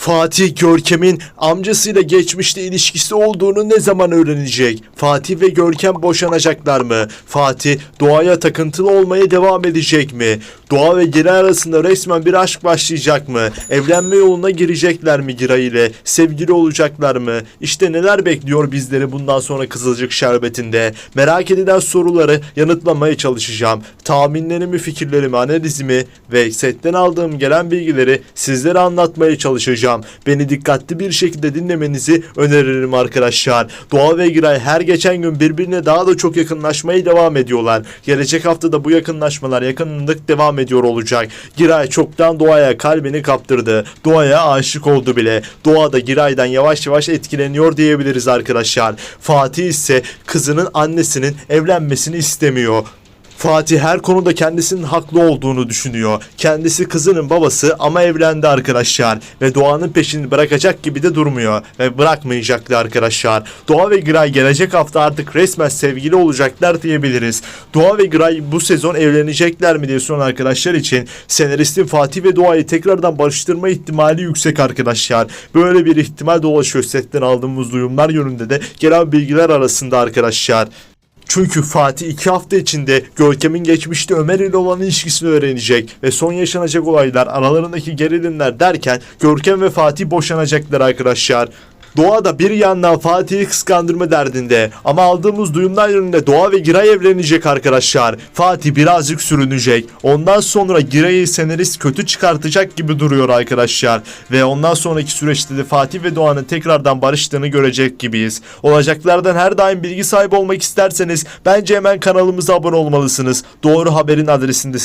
Fatih Görkem'in amcasıyla geçmişte ilişkisi olduğunu ne zaman öğrenecek? Fatih ve Görkem boşanacaklar mı? Fatih Doğa'ya takıntılı olmaya devam edecek mi? Doğa ve Giray arasında resmen bir aşk başlayacak mı? Evlenme yoluna girecekler mi Giray ile? Sevgili olacaklar mı? İşte neler bekliyor bizleri bundan sonra Kızılcık Şerbeti'nde? Merak edilen soruları yanıtlamaya çalışacağım. Tahminlerimi, fikirlerimi, analizimi ve setten aldığım gelen bilgileri sizlere anlatmaya çalışacağım. Beni dikkatli bir şekilde dinlemenizi öneririm arkadaşlar. Doğa ve Giray her geçen gün birbirine daha da çok yakınlaşmaya devam ediyorlar. Gelecek hafta da bu yakınlaşmalar yakınlık devam ediyor olacak. Giray çoktan Doğa'ya kalbini kaptırdı. Doğa'ya aşık oldu bile. Doğa da Giray'dan yavaş yavaş etkileniyor diyebiliriz arkadaşlar. Fatih ise kızının annesinin evlenmesini istemiyor. Fatih her konuda kendisinin haklı olduğunu düşünüyor. Kendisi kızının babası ama evlendi arkadaşlar. Ve Doğan'ın peşini bırakacak gibi de durmuyor. Ve bırakmayacaktı arkadaşlar. Doğa ve Giray gelecek hafta artık resmen sevgili olacaklar diyebiliriz. Doğa ve Giray bu sezon evlenecekler mi diye soran arkadaşlar için senaristin Fatih ve Doğa'yı tekrardan barıştırma ihtimali yüksek arkadaşlar. Böyle bir ihtimal dolaşıyor setten aldığımız duyumlar yönünde de gelen bilgiler arasında arkadaşlar. Çünkü Fatih iki hafta içinde Görkem'in geçmişte Ömer ile olan ilişkisini öğrenecek ve son yaşanacak olaylar aralarındaki gerilimler derken Görkem ve Fatih boşanacaklar arkadaşlar. Doğa da bir yandan Fatih'i kıskandırma derdinde ama aldığımız duyumlar yönünde Doğa ve Giray evlenecek arkadaşlar. Fatih birazcık sürünecek. Ondan sonra Giray'ı senarist kötü çıkartacak gibi duruyor arkadaşlar. Ve ondan sonraki süreçte de Fatih ve Doğan'ın tekrardan barıştığını görecek gibiyiz. Olacaklardan her daim bilgi sahibi olmak isterseniz bence hemen kanalımıza abone olmalısınız. Doğru haberin adresindesiniz.